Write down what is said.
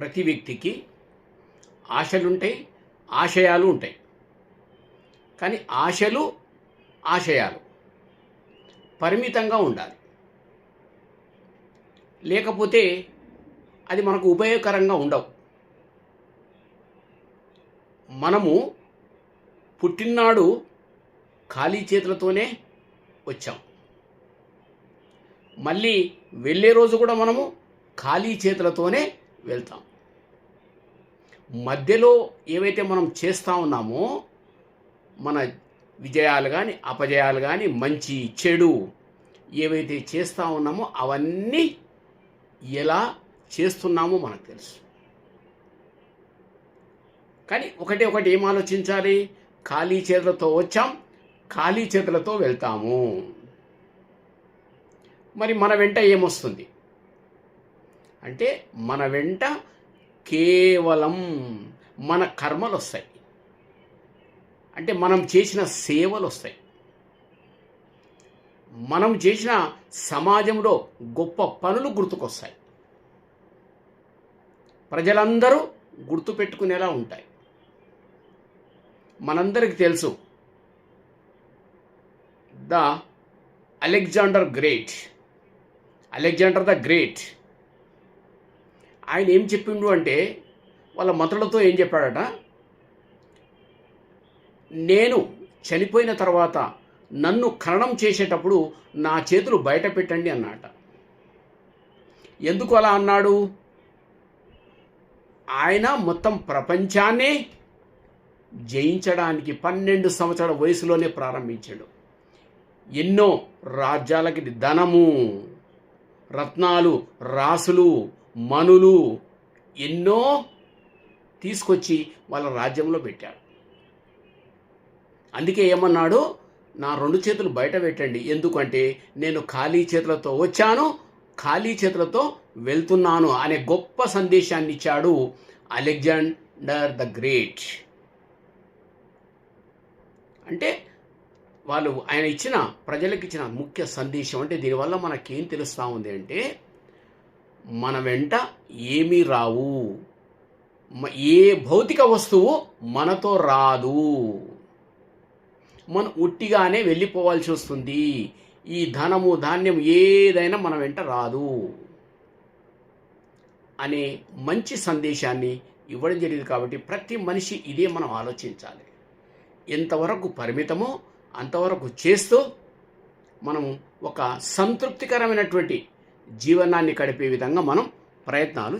ప్రతి వ్యక్తికి ఆశలుంటాయి ఆశయాలు ఉంటాయి కానీ ఆశలు ఆశయాలు పరిమితంగా ఉండాలి. లేకపోతే అది మనకు ఉపయోగకరంగా ఉండవు. మనము పుట్టినాడు ఖాళీ చేతులతోనే వచ్చాం. మళ్ళీ వెళ్ళే రోజు కూడా మనము ఖాళీ చేతులతోనే వెళ్తాం. మధ్యలో ఏవైతే మనం చేస్తూ ఉన్నామో మన విజయాలు కానీ అపజయాలు కానీ మంచి చెడు ఏవైతే చేస్తూ ఉన్నామో అవన్నీ ఎలా చేస్తున్నామో మనకు తెలుసు. కానీ ఒకటి ఒకటి ఏం ఆలోచించాలి? ఖాళీ చేతులతో వచ్చాం ఖాళీ చేతులతో వెళ్తాము. మరి మన వెంట ఏమొస్తుంది? అంటే మన వెంట కేవలం మన కర్మలు వస్తాయి అంటే మనం చేసిన సేవలు వస్తాయి మనం చేసిన సమాజంలో గొప్ప పనులు గుర్తుకొస్తాయి. ప్రజలందరూ గుర్తుపెట్టుకునేలా ఉంటాయి. మనందరికి తెలుసు the Alexander great. Alexander the great. ఆయన ఏం చెప్పిండు అంటే వాళ్ళ మంత్రులతో ఏం చెప్పాడట? నేను చనిపోయిన తర్వాత నన్ను ఖననం చేసేటప్పుడు నా చేతులు బయట పెట్టండి అన్నట ఎందుకు అలా అన్నాడు? ఆయన మొత్తం ప్రపంచాన్నే జయించడానికి పన్నెండు సంవత్సరాల వయసులోనే ప్రారంభించాడు. ఎన్నో రాజ్యాలకి ధనము రత్నాలు రాసులు మనులు ఎన్నో తీసుకొచ్చి వాళ్ళ రాజ్యంలో పెట్టాడు అందుకే ఏమన్నాడు? నా రెండు చేతులు బయట పెట్టండి. ఎందుకంటే నేను ఖాళీ చేతులతో వచ్చాను ఖాళీ చేతులతో వెళ్తున్నాను అనే గొప్ప సందేశాన్ని ఇచ్చాడు అలెగ్జాండర్ ద గ్రేట్. అంటే వాళ్ళు ఆయన ఇచ్చిన ప్రజలకు ఇచ్చిన ముఖ్య సందేశం అంటే దీనివల్ల మనకేం తెలుస్తూ ఉంది అంటే మన వెంట ఏమీ రావు. ఏ భౌతిక వస్తువు మనతో రాదు. మనం ఉట్టిగానే వెళ్ళిపోవాల్సి వస్తుంది. ఈ ధనము ధాన్యం ఏదైనా మన వెంట రాదు. అనే మంచి సందేశాన్ని ఇవ్వడం జరిగింది కాబట్టి ప్రతి మనిషి ఇదే మనం ఆలోచించాలి. ఎంతవరకు పరిమితమో అంతవరకు చేస్తూ మనం ఒక సంతృప్తికరమైనటువంటి జీవనాన్ని గడిపే విధంగా మనం ప్రయత్నాలు